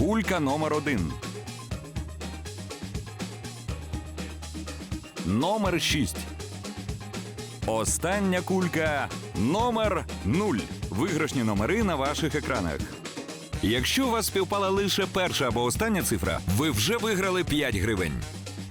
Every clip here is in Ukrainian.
Кулька номер 1. Номер 6. Остання кулька номер 0. Виграшні номери на ваших екранах. Якщо у вас співпала лише перша або остання цифра, ви вже виграли 5 гривень.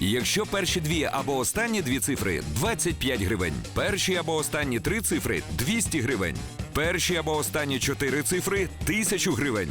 Якщо перші дві або останні дві цифри 25 гривень. Перші або останні три цифри 200 гривень. Перші або останні чотири цифри 1000 гривень.